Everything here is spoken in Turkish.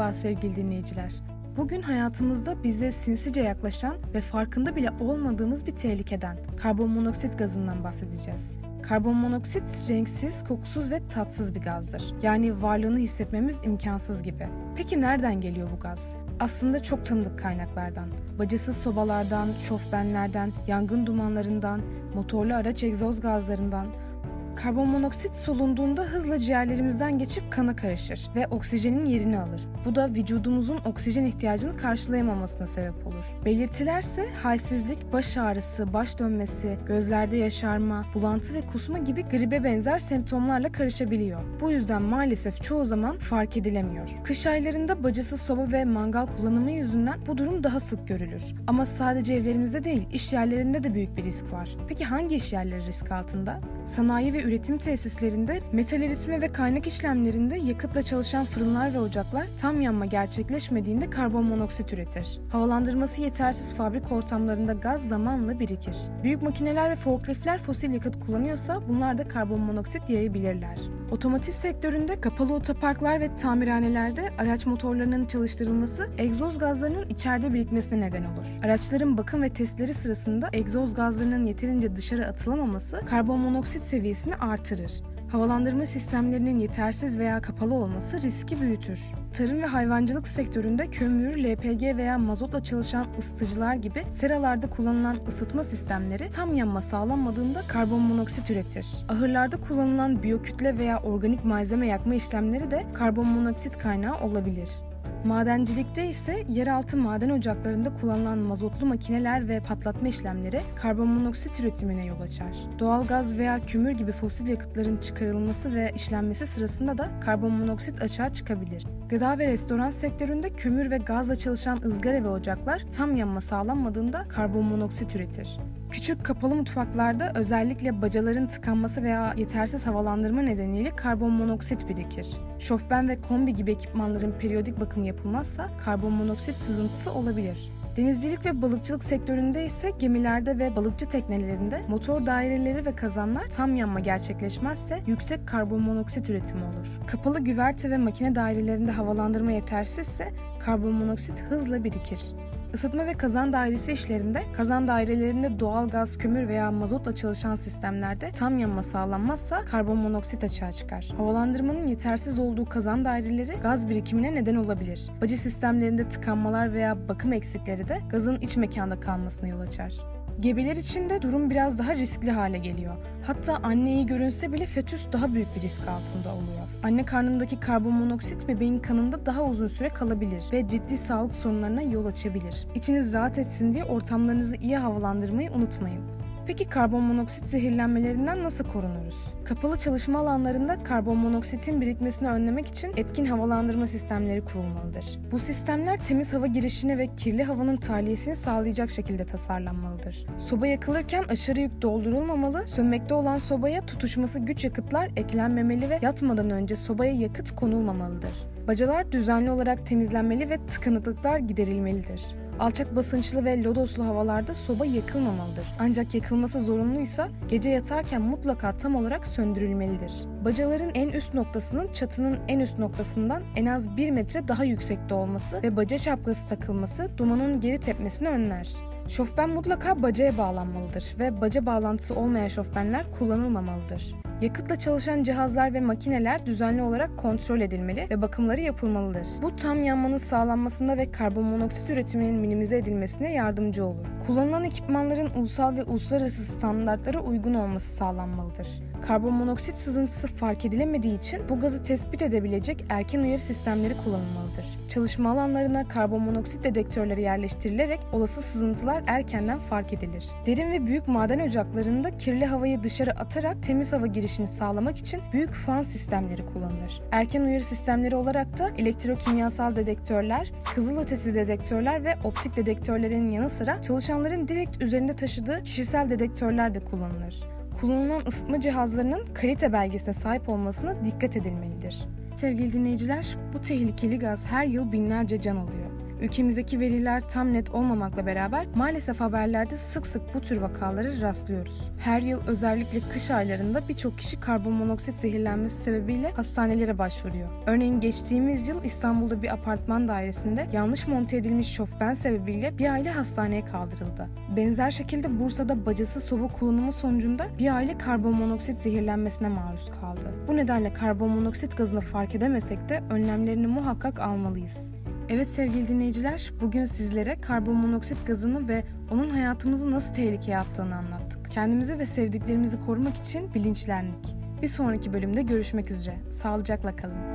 Merhaba sevgili dinleyiciler. Bugün hayatımızda bize sinsice yaklaşan ve farkında bile olmadığımız bir tehlikeden, karbon monoksit gazından bahsedeceğiz. Karbon monoksit renksiz, kokusuz ve tatsız bir gazdır. Yani varlığını hissetmemiz imkansız gibi. Peki nereden geliyor bu gaz? Aslında çok tanıdık kaynaklardan. Bacasız sobalardan, şofbenlerden, yangın dumanlarından, motorlu araç egzoz gazlarından, Karbon monoksit solunduğunda hızla ciğerlerimizden geçip kana karışır ve oksijenin yerini alır. Bu da vücudumuzun oksijen ihtiyacını karşılayamamasına sebep olur. Belirtilerse halsizlik, baş ağrısı, baş dönmesi, gözlerde yaşarma, bulantı ve kusma gibi gribe benzer semptomlarla karışabiliyor. Bu yüzden maalesef çoğu zaman fark edilemiyor. Kış aylarında bacasız soba ve mangal kullanımı yüzünden bu durum daha sık görülür. Ama sadece evlerimizde değil, iş yerlerinde de büyük bir risk var. Peki hangi iş yerleri risk altında? Sanayi ve üretim tesislerinde, metal eritme ve kaynak işlemlerinde yakıtla çalışan fırınlar ve ocaklar tam yanma gerçekleşmediğinde karbon monoksit üretir. Havalandırması yetersiz fabrik ortamlarında gaz zamanla birikir. Büyük makineler ve forkliftler fosil yakıt kullanıyorsa bunlar da karbon monoksit yayabilirler. Otomotiv sektöründe kapalı otoparklar ve tamirhanelerde araç motorlarının çalıştırılması egzoz gazlarının içeride birikmesine neden olur. Araçların bakım ve testleri sırasında egzoz gazlarının yeterince dışarı atılamaması karbon monoksit seviyesini artırır. Havalandırma sistemlerinin yetersiz veya kapalı olması riski büyütür. Tarım ve hayvancılık sektöründe kömür, LPG veya mazotla çalışan ısıtıcılar gibi seralarda kullanılan ısıtma sistemleri tam yanma sağlanmadığında karbon monoksit üretir. Ahırlarda kullanılan biyokütle veya organik malzeme yakma işlemleri de karbon monoksit kaynağı olabilir. Madencilikte ise yeraltı maden ocaklarında kullanılan mazotlu makineler ve patlatma işlemleri karbon monoksit üretimine yol açar. Doğalgaz veya kömür gibi fosil yakıtların çıkarılması ve işlenmesi sırasında da karbon monoksit açığa çıkabilir. Gıda ve restoran sektöründe kömür ve gazla çalışan ızgara ve ocaklar tam yanma sağlanmadığında karbon monoksit üretir. Küçük kapalı mutfaklarda özellikle bacaların tıkanması veya yetersiz havalandırma nedeniyle karbon monoksit birikir. Şofben ve kombi gibi ekipmanların periyodik bakımı yapılmazsa karbon monoksit sızıntısı olabilir. Denizcilik ve balıkçılık sektöründe ise gemilerde ve balıkçı teknelerinde motor daireleri ve kazanlar tam yanma gerçekleşmezse yüksek karbon monoksit üretimi olur. Kapalı güverte ve makine dairelerinde havalandırma yetersizse karbon monoksit hızla birikir. Isıtma ve kazan dairesi işlerinde, kazan dairelerinde doğal gaz, kömür veya mazotla çalışan sistemlerde tam yanma sağlanmazsa karbon monoksit açığa çıkar. Havalandırmanın yetersiz olduğu kazan daireleri gaz birikimine neden olabilir. Bacı sistemlerinde tıkanmalar veya bakım eksikleri de gazın iç mekanda kalmasına yol açar. Gebeler için de durum biraz daha riskli hale geliyor. Hatta anne iyi görünse bile fetüs daha büyük bir risk altında oluyor. Anne karnındaki karbon monoksit bebeğin kanında daha uzun süre kalabilir ve ciddi sağlık sorunlarına yol açabilir. İçiniz rahat etsin diye ortamlarınızı iyi havalandırmayı unutmayın. Peki karbon monoksit zehirlenmelerinden nasıl korunuruz? Kapalı çalışma alanlarında karbon monoksitin birikmesini önlemek için etkin havalandırma sistemleri kurulmalıdır. Bu sistemler temiz hava girişini ve kirli havanın tahliyesini sağlayacak şekilde tasarlanmalıdır. Soba yakılırken aşırı yük doldurulmamalı, sönmekte olan sobaya tutuşması güç yakıtlar eklenmemeli ve yatmadan önce sobaya yakıt konulmamalıdır. Bacalar düzenli olarak temizlenmeli ve tıkanıklıklar giderilmelidir. Alçak basınçlı ve lodoslu havalarda soba yakılmamalıdır. Ancak yakılması zorunluysa gece yatarken mutlaka tam olarak söndürülmelidir. Bacaların en üst noktasının çatının en üst noktasından en az 1 metre daha yüksekte olması ve baca şapkası takılması dumanın geri tepmesini önler. Şofben mutlaka bacaya bağlanmalıdır ve baca bağlantısı olmayan şofbenler kullanılmamalıdır. Yakıtla çalışan cihazlar ve makineler düzenli olarak kontrol edilmeli ve bakımları yapılmalıdır. Bu tam yanmanın sağlanmasında ve karbon monoksit üretiminin minimize edilmesine yardımcı olur. Kullanılan ekipmanların ulusal ve uluslararası standartlara uygun olması sağlanmalıdır. Karbon monoksit sızıntısı fark edilemediği için bu gazı tespit edebilecek erken uyarı sistemleri kullanılmalıdır. Çalışma alanlarına karbon monoksit dedektörleri yerleştirilerek olası sızıntılar erkenden fark edilir. Derin ve büyük maden ocaklarında kirli havayı dışarı atarak temiz hava girişini sağlamak için büyük fan sistemleri kullanılır. Erken uyarı sistemleri olarak da elektrokimyasal dedektörler, kızılötesi dedektörler ve optik dedektörlerin yanı sıra çalışanların direkt üzerinde taşıdığı kişisel dedektörler de kullanılır kullanılan ısıtma cihazlarının kalite belgesine sahip olmasına dikkat edilmelidir. Sevgili dinleyiciler, bu tehlikeli gaz her yıl binlerce can alıyor. Ülkemizdeki veriler tam net olmamakla beraber maalesef haberlerde sık sık bu tür vakalara rastlıyoruz. Her yıl özellikle kış aylarında birçok kişi karbonmonoksit zehirlenmesi sebebiyle hastanelere başvuruyor. Örneğin geçtiğimiz yıl İstanbul'da bir apartman dairesinde yanlış monte edilmiş şofben sebebiyle bir aile hastaneye kaldırıldı. Benzer şekilde Bursa'da bacası soba kullanımı sonucunda bir aile karbonmonoksit zehirlenmesine maruz kaldı. Bu nedenle karbonmonoksit gazını fark edemesek de önlemlerini muhakkak almalıyız. Evet sevgili dinleyiciler, bugün sizlere karbonmonoksit gazını ve onun hayatımızı nasıl tehlikeye attığını anlattık. Kendimizi ve sevdiklerimizi korumak için bilinçlendik. Bir sonraki bölümde görüşmek üzere. Sağlıcakla kalın.